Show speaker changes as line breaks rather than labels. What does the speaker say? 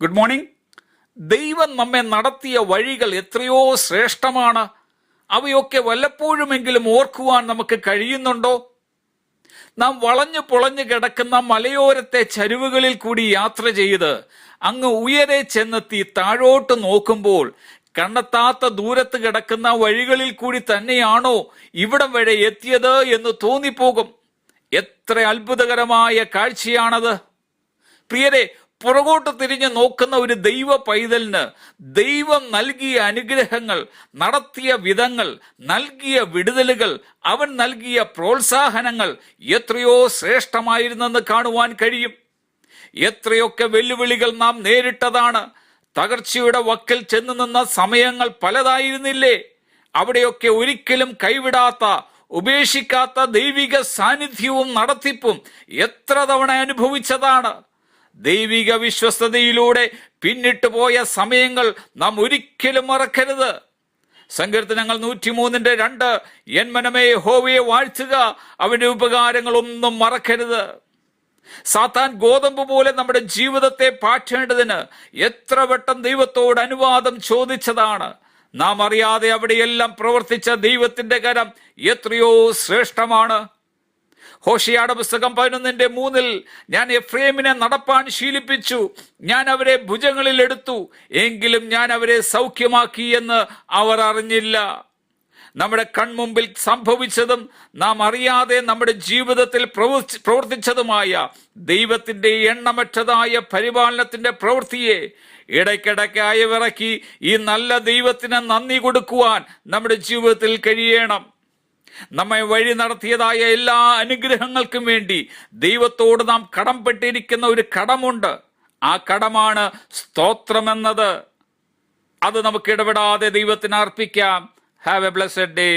Good morning ദൈവം നമ്മെ നടത്തിയ വഴികൾ എത്രയോ ശ്രേഷ്ഠമാണ്. അവയൊക്കെ വല്ലപ്പോഴുമെങ്കിലും ഓർക്കുവാൻ നമുക്ക് കഴിയുന്നുണ്ടോ? നാം വളഞ്ഞു പൊളഞ്ഞു കിടക്കുന്ന മലയോരത്തെ ചരിവുകളിൽ കൂടി യാത്ര ചെയ്ത് അങ്ങ് ഉയരെ ചെന്നെത്തി താഴോട്ട് നോക്കുമ്പോൾ കണ്ടെത്താത്ത ദൂരത്ത് കിടക്കുന്ന വഴികളിൽ കൂടി തന്നെയാണോ ഇവിടം വരെ എത്തിയത് എന്ന് തോന്നിപ്പോകും. എത്ര അത്ഭുതകരമായ കാഴ്ചയാണത്. പ്രിയരെ പുറകോട്ട് തിരിഞ്ഞ് നോക്കുന്ന ഒരു ദൈവ പൈതലിന് ദൈവം നൽകിയ അനുഗ്രഹങ്ങൾ നടത്തിയ വിധങ്ങൾ നൽകിയ വിടുതലുകൾ അവൻ നൽകിയ പ്രോത്സാഹനങ്ങൾ എത്രയോ ശ്രേഷ്ഠമായിരുന്നെന്ന് കാണുവാൻ കഴിയും. എത്രയൊക്കെ വെല്ലുവിളികൾ നാം നേരിട്ടതാണ്. തകർച്ചയുടെ വക്കിൽ ചെന്നു നിന്ന സമയങ്ങൾ പലതായിരുന്നില്ലേ? അവിടെയൊക്കെ ഒരിക്കലും കൈവിടാത്ത ഉപേക്ഷിക്കാത്ത ദൈവിക സാന്നിധ്യവും നടത്തിപ്പും എത്ര തവണ അനുഭവിച്ചതാണ്. ദൈവിക വിശ്വസ്തതയിലൂടെ പിന്നിട്ട് പോയ സമയങ്ങൾ നാം ഒരിക്കലും മറക്കരുത്. സങ്കീർത്തനങ്ങൾ നൂറ്റിമൂന്നിന്റെ രണ്ട് എൻ മനമേ ഹോവയെ വാഴ്ത്തുക അവന്റെ ഉപകാരങ്ങളൊന്നും മറക്കരുത്. സാത്താൻ ഗോതമ്പ് പോലെ നമ്മുടെ ജീവിതത്തെ പാറ്റേണ്ടതിന് എത്ര വട്ടം ദൈവത്തോട് അനുവാദം ചോദിച്ചതാണ്. നാം അറിയാതെ അവിടെയെല്ലാം പ്രവർത്തിച്ച ദൈവത്തിന്റെ കരം എത്രയോ ശ്രേഷ്ഠമാണ്. ഹോഷിയാടെ പുസ്തകം പതിനൊന്നിന്റെ മൂന്നിൽ ഞാൻ എഫ്രേമിനെ നടപ്പാൻ ശീലിപ്പിച്ചു. ഞാൻ അവരെ ഭുജങ്ങളിൽ എടുത്തു. എങ്കിലും ഞാൻ അവരെ സൗഖ്യമാക്കി എന്ന് അവർ അറിഞ്ഞില്ല. നമ്മുടെ കൺമുമ്പിൽ സംഭവിച്ചതും നാം അറിയാതെ നമ്മുടെ ജീവിതത്തിൽ പ്രവർത്തി- പ്രവർത്തിച്ചതുമായ ദൈവത്തിന്റെ എണ്ണമറ്റതായ പരിപാലനത്തിന്റെ പ്രവൃത്തിയെ ഇടയ്ക്കിടയ്ക്ക് അയവിറക്കി ഈ നല്ല ദൈവത്തിന് നന്ദി കൊടുക്കുവാൻ നമ്മുടെ ജീവിതത്തിൽ കഴിയണം. നമ്മെ വഴി നടത്തിയതായ എല്ലാ അനുഗ്രഹങ്ങൾക്കും വേണ്ടി ദൈവത്തോട് നാം കടംപെട്ടിരിക്കുന്ന ഒരു കടമുണ്ട്. ആ കടമാണ് സ്തോത്രമെന്നത്. അത് നമുക്ക് ഇടപെടാതെ ദൈവത്തിന് അർപ്പിക്കാം. Have a blessed day